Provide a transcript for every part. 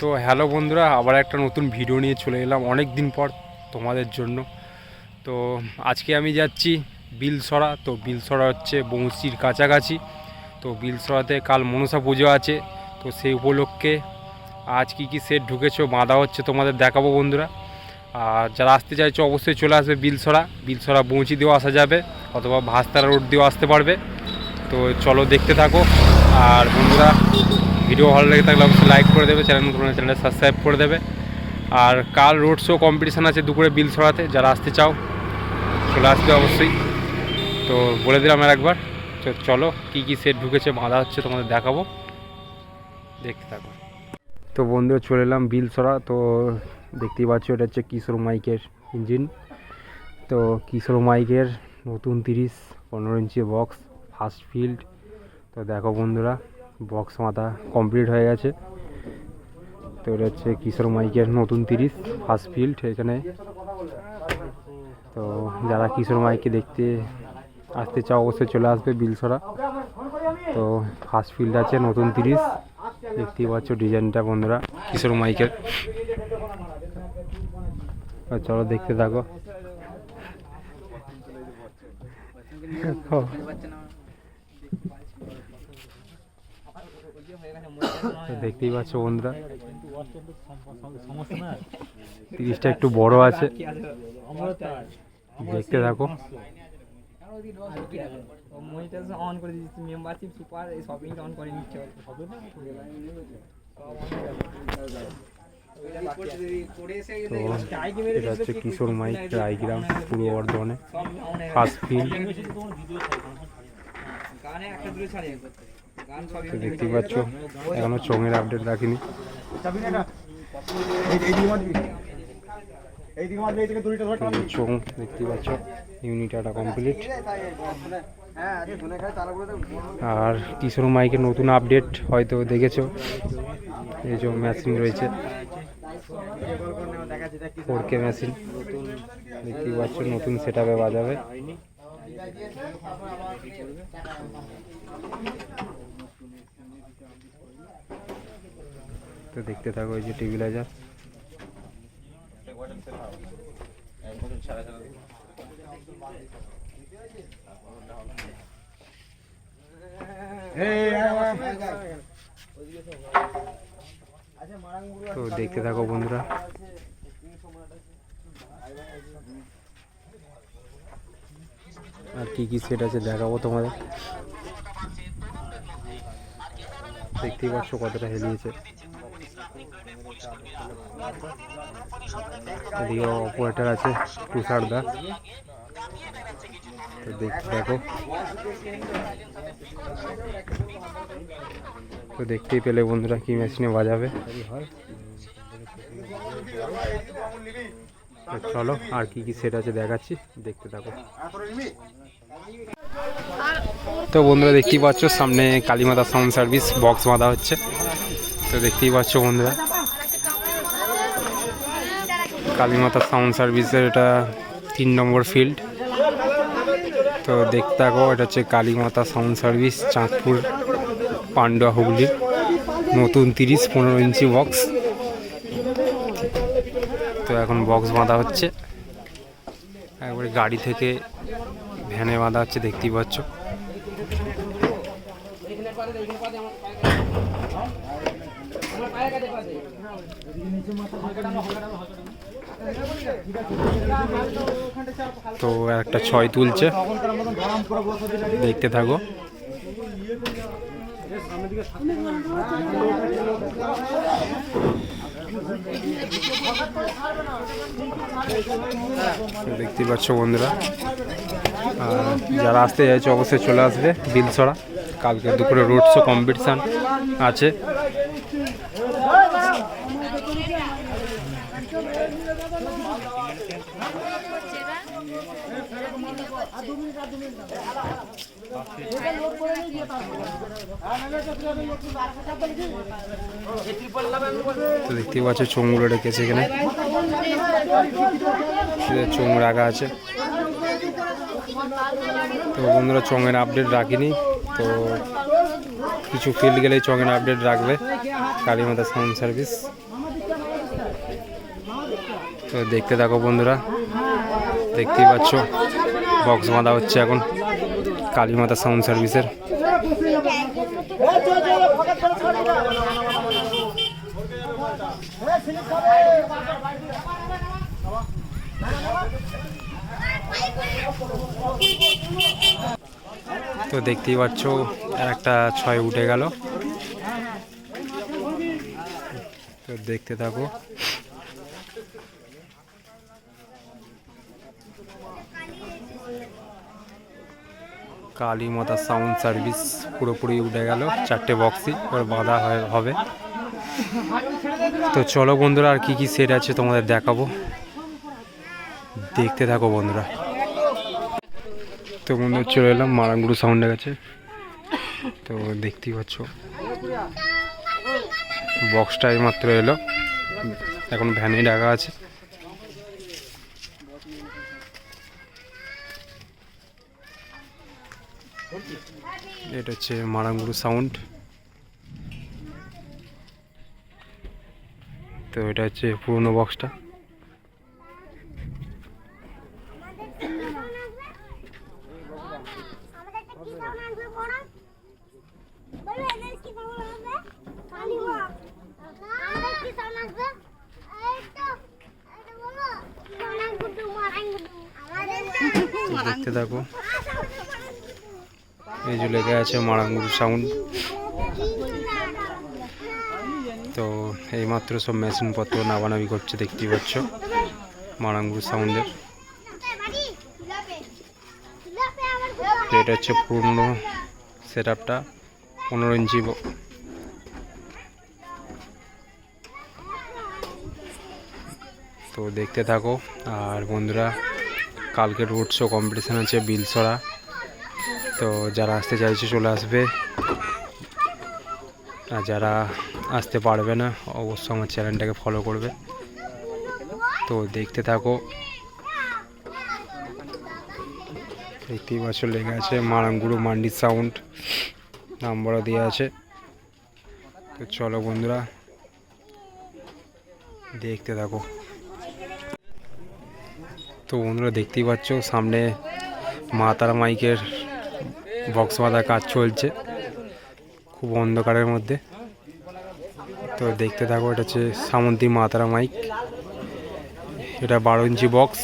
তো হ্যালো বন্ধুরা, আবার একটা নতুন ভিডিও নিয়ে চলে এলাম অনেক দিন পর তোমাদের জন্য। তো আজকে আমি যাচ্ছি বিলসরা, তো বিলসরা হচ্ছে বংশীর কাছাকাছি। তো বিলসরাতে কাল মনসা পুজো আছে, তো সেই উপলক্ষে আজ কী কী সেট ঢুকেছো, বাঁধা হচ্ছে তোমাদের দেখাবো বন্ধুরা। আর যারা আসতে চাইছো অবশ্যই চলে আসবে বিলসরা বিলসরা বৌঁচি দিয়েও আসা যাবে, অথবা ভাস্তারা রোড দিয়েও আসতে পারবে। তো চলো দেখতে থাকো। আর বন্ধুরা ভিডিও ভালো লেগে থাকলে অবশ্যই লাইক করে দেবে চ্যানেল নতুন চ্যানেলটা সাবস্ক্রাইব করে দেবে। আর কাল রোড শো কম্পিটিশান আছে দুপুরে বিল ছড়াতে, যারা আসতে চাও, চলে আসবে অবশ্যই। তো বলে দিলাম আর একবার, তো চলো কী কী সেট ঢুকেছে, বাঁধা হচ্ছে তোমাদের দেখাবো। দেখতে থাকো। তো বন্ধু চলে এলাম বিল ছড়া, তো দেখতেই পাচ্ছ এটা হচ্ছে কিশোর মাইকের ইঞ্জিন তো কিশোর মাইকের নতুন তিরিশ, পনেরো ইঞ্চি বক্স ফার্স্ট ফিল্ড তো দেখো বন্ধুরা বক্স মাথা কমপ্লিট হয়ে গেছে। তো এটা হচ্ছে কিশোর মাইকের নতুন তিরিশ ফার্স্ট ফিল্ড এখানে। তো যারা কিশোর মাইকে দেখতে আসতে চাও, অবশ্যই চলে আসবে বিলসরা। তো ফার্স্ট ফিল্ড আছে নতুন তিরিশ। দেখতেই পাচ্ছ ডিজাইনটা বন্ধুরা, কিশোর মাইকের। চলো দেখতে থাকো। তো দেখতেই পাচ্ছ বন্ধুরা। তিরিশটা একটু বড় আছে। দেখতে থাকো। অন করে দিচ্ছি মেম্বারশিপ সুপার এই শপিংটা অন করে নিচ্ছে তো এটা হচ্ছে কিশোর মাইক রায়গ্রাম পূর্ব বর্ধমানে। ফার্স্ট ফিল্ড গানে একটা দূরে ছাড়ে গান সবই তো দেখতেই পাচ্ছ, এখনও চঙের আপডেট রাখিনি। চোং দেখতেই পাচ্ছ ইউনিট একটা কমপ্লিট আর কিশোর মাইকের নতুন আপডেট হয়তো দেখেছ, এই যে মেশিন রয়েছে। ফোর কে মেশিন দেখতেই পাচ্ছ, নতুন সেট আপে বাজাবে। তো দেখতে থাকো এই যে টেবিলাইজার। তো দেখতে থাকো বন্ধুরা। আর কি কি সেট আছে দেখাবো তোমাদের। দেখতেই পাচ্ছ কতটা হেলিয়েছে। এদিকে অপারেটার আছে, তুষার দা। তো দেখো তো দেখতেই পেলে বন্ধুরা কি মেশিনে বাজাবে। চলো, আর কি কি সেট আছে দেখাচ্ছি, দেখতে থাকো। তো বন্ধুরা দেখতেই পাচ্ছ, সামনে কালীমাতা সাউন্ড সার্ভিস বক্স বাঁধা হচ্ছে। তো দেখতেই পাচ্ছ বন্ধুরা। কালীমাতা সাউন্ড সার্ভিসের এটা তিন নম্বর ফিল্ড। তো দেখতে থাকো, এটা হচ্ছে কালীমাতা সাউন্ড সার্ভিস, চাঁদপুর পান্ডুয়া হুগলি। নতুন তিরিশ, পনেরো ইঞ্চি বক্স। তো এখন বক্স বাঁধা হচ্ছে। একবারে গাড়ি থেকে ভ্যানে বাঁধা হচ্ছে, দেখতেই পাচ্ছ। তো একটা ছয় তুলছে। দেখতে থাকো। তো দেখতেই পাচ্ছ বন্ধুরা। যারা আসতে চাইছে, অবশ্যই চলে আসবে বিলসরা কালকে দুপুরে রোড শো কম্পিটিশান আছে। তো দেখতেই পাচ্ছ চোঙগুলো রেখেছে এখানে। চোঙ রাখা আছে। তো বন্ধুরা, চঙের আপডেট রাখিনি। তো কিছু ফিল্ড গেলেই চঙের আপডেট রাখবে, কালীমাতা সাউন্ড সার্ভিস তো দেখতে থাকো বন্ধুরা, দেখতেই পাচ্ছ বক্স বাঁধা হচ্ছে এখন কালীমাতা সাউন্ড সার্ভিসের তো দেখতেই পাচ্ছ, আর একটা ছয় উঠে গেল। তো দেখতে থাকো। কালী মাতা সাউন্ড সার্ভিস পুরোপুরি উঠে গেল, চারটে বক্সই, এবার বাঁধা হবে। তো চলো বন্ধুরা, আর কি কি সেট আছে তোমাদের দেখাবো। দেখতে থাকো বন্ধুরা। তো বন্ধু চলে এলাম, মারাঙ্গুড়ু সাউন্ডের কাছে তো দেখতেই পাচ্ছ। বক্সটা মাত্র এলো। এখন ভ্যানে রাখা আছে। এটা হচ্ছে মারাঙ্গুড়ু সাউন্ড তো এটা হচ্ছে পুরোনো বক্সটা আমাদের একটা কি সাউন্ড আসবে বড় বলো এদের কি সাউন্ড আসবে কালীবাগ আমাদের কি সাউন্ড আসবে এই তো এটা বলো মারাং গুডু মারাং গুডু আমাদের তো দেখতে থাকো। এই যে লেগে আছে মারাঙ্গুড়ু সাউন্ড তো এইমাত্র সব মেশিনপত্র নামানামি করছে, দেখতেই পাচ্ছ মারাঙ্গুড়ু সাউন্ডের এটা হচ্ছে পুরনো সেট আপটা পনেরো ইঞ্চি তো দেখতে থাকো। আর বন্ধুরা কালকে রোড শো কম্পিটিশান আছে বিলসরা তো যারা আসতে চাইছে চলে আসবে। আর যারা আসতে পারবে না, অবশ্যই আমার চ্যানেলটাকে ফলো করবে। তো দেখতে থাকো। দেখতেই লেগে আছে মারাঙ্গুড়ু মান্ডি সাউন্ড নাম্বারও দেওয়া আছে। তো চলো বন্ধুরা, দেখতে থাকো। তো বন্ধুরা দেখতেই পাচ্ছ, সামনে মা তারা মাইকের বক্স বাঁধা কাজ চলছে, খুব অন্ধকারের মধ্যে। তো দেখতে থাকো, এটা হচ্ছে সামন্তী মা তারা মাইক। এটা বারো ইঞ্চি বক্স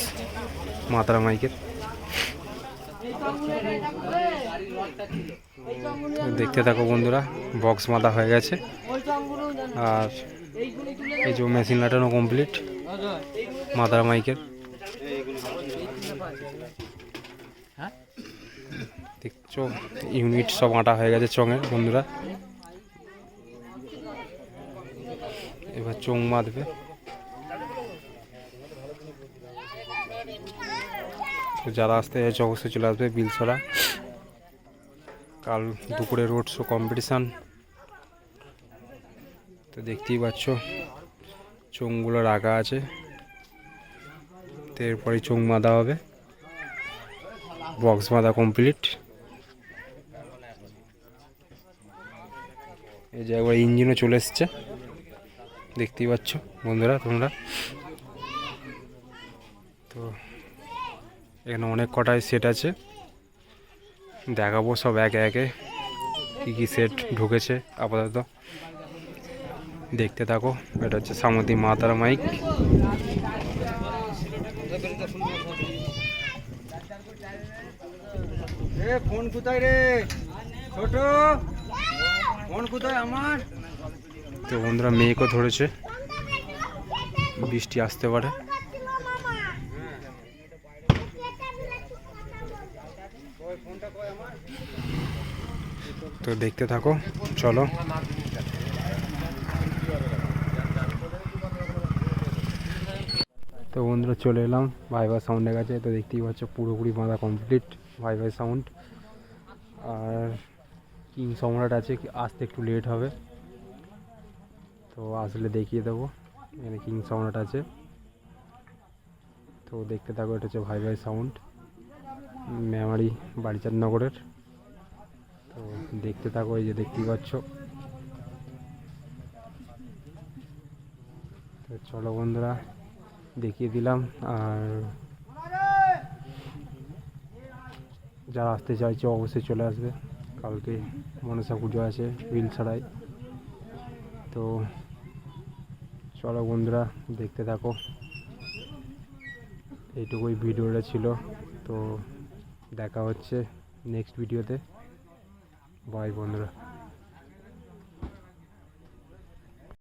মা তারা মাইকের। দেখতে থাকো বন্ধুরা বক্স বাঁধা হয়ে গেছে। আর এই যে মেশিন লাটানো কমপ্লিট মাদার মাইকের। দেখছ ইউনিট সব আটা হয়ে গেছে চঙের, বন্ধুরা। এবার চোং বাঁধবে। যারা আসতে চাইছে, অবশ্যই চলে আসবে বিলসরা। কাল দুপুরে রোড শো কম্পিটিশান তো দেখতেই পাচ্ছ চোঙগুলো রাখা আছে। তো এরপরে চোঙ বাঁধা হবে। বক্স বাঁধা কমপ্লিট যে একবার ইঞ্জিনও চলে এসছে। দেখতেই পাচ্ছ বন্ধুরা তোমরা। তো, এখানে অনেক কটাই সেট আছে। দেখাবো সব একে একে কী কী সেট ঢুকেছে আপাতত। দেখতে থাকো, এটা হচ্ছে সামুদ্রিক মাতারা মাইক ফোন কোথায় রে? ছোট। তো বন্ধুরা মেয়েকেও ধরেছে। বৃষ্টি আসতে পারে। তো দেখতে থাকো, চলো। তো বন্ধুরা চলে এলাম ভাই ভাই সাউন্ডের কাছে। তো দেখতেই পাচ্ছ পুরোপুরি বাঁধা কমপ্লিট ভাই ভাই সাউন্ড আর কিং সম্রাট আছে আসতে একটু লেট হবে। তো আসলে দেখিয়ে দেবো, এখানে কিং সম্রাট আছে। তো দেখতে থাকো, এটা হচ্ছে ভাই ভাই সাউন্ড মেমারি বাড়িচাঁদ নগরের তো দেখতে থাকো, এই যে দেখতেই পাচ্ছ। তো চলো বন্ধুরা, দেখিয়ে দিলাম, আর যারা আসতে চাইছে অবশ্যই চলে আসবে। কালকে মনসা পুজো আছে, বিল ছাড়াই। তো চলো বন্ধুরা, দেখতে থাকো। এইটুকুই ভিডিওটা ছিল। তো দেখা হচ্ছে নেক্সট ভিডিওতে বাই বন্ধুরা।